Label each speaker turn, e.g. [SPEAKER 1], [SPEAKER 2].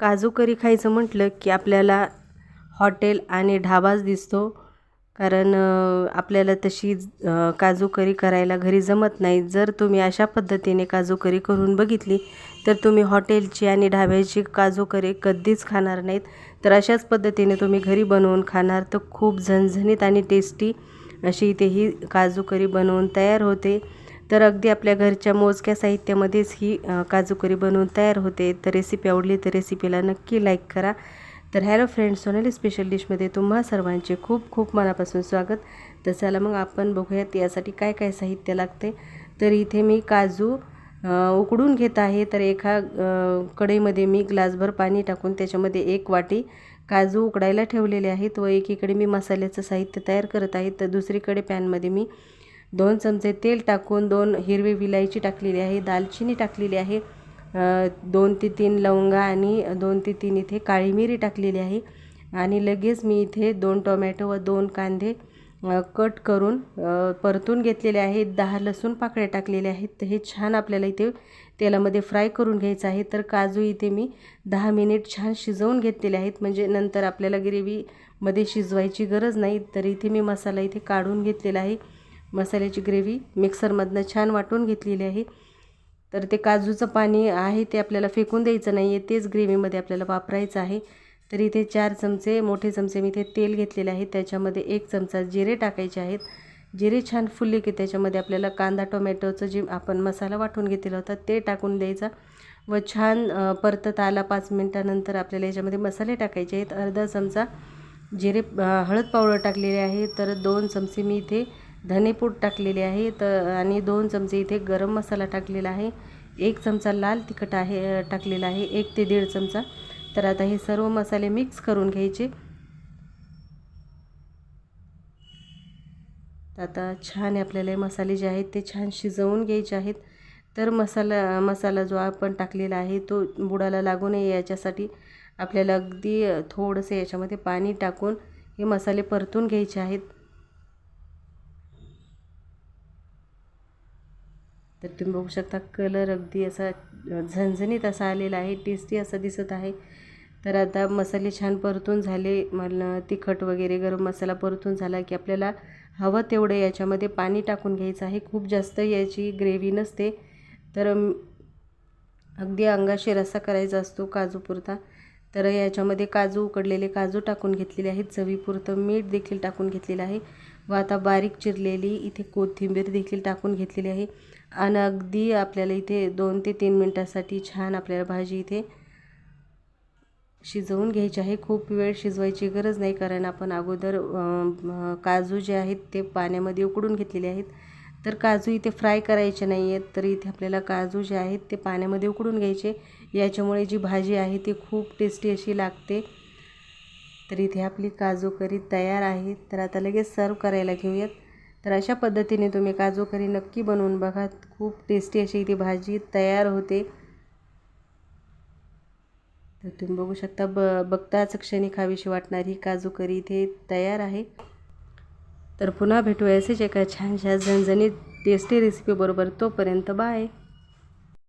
[SPEAKER 1] काजू करी खायचं म्हटलं की आपल्याला हॉटेल आणि ढाबाच दिसतो. कारण आपल्याला तशी काजू करी करायला घरी जमत नाही. जर तुम्ही अशा पद्धतीने काजू करी करून बघितली तर तुम्ही हॉटेलची आणि ढाब्याची काजू करी कधीच खाणार नाहीत. तर अशाच पद्धतीने तुम्ही घरी बनवून खाणार तर खूप झणझणीत आणि टेस्टी अशी इथे ही काजू करी बनवून तयार होते. तर अगदी आपल्या घरच्या मोजक्या साहित्यामध्येच ही काजूकरी काजू करी बनवून तयार होते. तर रेसिपी आवडली तर रेसिपीला नक्की लाईक करा. तर हॅलो फ्रेंड्स सोनाली स्पेशल डिशमध्ये तुम्हा सर्वांचे खूप खूप मनापासून स्वागत. तर चला मग आपण बघूयात यासाठी काय काय साहित्य लागते. तर इथे मी काजू उकडून घेत आहे. तर एका कढईमध्ये मी ग्लासभर पाणी टाकून त्याच्यामध्ये एक वाटी काजू उकडायला ठेवलेले आहेत व एकीकडे मी मसाल्याचं साहित्य तयार करत आहे. तर दुसरीकडे पॅनमध्ये मी दोन चमचे तेल टाकून दोन हिरवी विलायची टाकलेली आहे दालचिनी टाकलेली आहे दोन ते तीन लवंगा आणि दोन ते तीन इथे काळी मिरी टाकलेली आहे. आणि लगेच मी इथे दोन टोमॅटो व दोन कांदे कट करून परतून घेतलेले आहेत. दहा लसूण पाकळ्या टाकलेल्या आहेत. तर हे छान आपल्याला इथे तेलामध्ये फ्राय करून घ्यायचं आहे. तर काजू इथे मी दहा मिनिट छान शिजवून घेतलेले आहेत. म्हणजे नंतर आपल्याला ग्रेव्हीमध्ये शिजवायची गरज नाही. तर इथे मी मसाला इथे काढून घेतलेला आहे. मसाल्याची ग्रेव्ही मिक्सरमधनं छान वाटून घेतलेली आहे. तर ते काजूचं पाणी आहे ते आपल्याला फेकून द्यायचं नाही आहे तेच ग्रेव्हीमध्ये आपल्याला वापरायचं आहे. तर इथे चार चमचे मोठे चमचे मी इथे तेल घेतलेले आहे. त्याच्यामध्ये एक चमचा जिरे टाकायचे आहेत. जिरे छान फुलले की त्याच्यामध्ये आपल्याला कांदा टोमॅटोचं जे आपण मसाला वाटून घेतलेला होता ते टाकून द्यायचा. व छान परतत आला पाच मिनटानंतर आपल्याला याच्यामध्ये मसाले टाकायचे आहेत. अर्धा चमचा जिरे हळद पावडर टाकलेले आहे. तर दोन चमचे मी इथे धनेपूड टाकलेले आहे. तर आणि दोन चमचे इथे गरम मसाला टाकलेला आहे. एक चमचा लाल तिखट आहे टाकलेला आहे. एक ते दीड चमचा. तर आता हे सर्व मसाले मिक्स करून घ्यायचे. आता छान आपल्याला मसाले जे आहेत ते छान शिजवून घ्यायचे आहेत. तर मसाला मसाला जो आपण टाकलेला आहे तो बुडाला लागू नये याच्यासाठी आपल्याला अगदी थोडंसं याच्यामध्ये पाणी टाकून हे मसाले परतून घ्यायचे आहेत. तर तुम्ही बघू शकता कलर अगदी असा झणझणीत असा आलेला आहे टेस्टी असा दिसत आहे. तर आता मसाले छान परतून झाले मला तिखट वगैरे गरम मसाला परतून झाला की आपल्याला हवं तेवढं याच्यामध्ये पाणी टाकून घ्यायचं आहे. खूप जास्त याची ग्रेव्ही नसते. तर अगदी अंगाशी रस्सा करायचा असतो काजूपुरता तर याच्यामध्ये काजू उकडलेले काजू टाकून घेतलेले आहेत. चवीपुरतं मीठ देखील टाकून घेतलेलं आहे. व आता बारीक चिरलेली इथे कोथिंबीर देखील टाकून घेतलेली आहे. आणि अगदी आपल्याला इथे दोन ते तीन मिनटासाठी छान आपल्याला भाजी इथे शिजवून घ्यायची आहे. खूप वेळ शिजवायची गरज नाही कारण आपण अगोदर काजू जे आहेत ते पाण्यामध्ये उकडून घेतलेले आहेत. तर काजू इथे फ्राय करायचे नाही आहेत तर इथे आपल्याला काजू जे आहेत ते पाण्यामध्ये उकडून घ्यायचे. याच्यामुळे जी भाजी आहे ती खूप टेस्टी अशी लागते. तर इथे आपली काजू करी तयार आहे. तर आता लगेच सर्व करायला घेऊयात. तर अशा पद्धतीने तुम्ही काजू करी नक्की बनवून बघा. खूप टेस्टी अशी इथे भाजी तयार होते. तर तुम्ही बघू शकता ब बघताच क्षणी खावीशी वाटणारी काजू करी इथे तयार आहे. तर पुन्हा भेटूया असेच एका छानशा झणझणीत टेस्टी रेसिपीबरोबर तोपर्यंत. बाय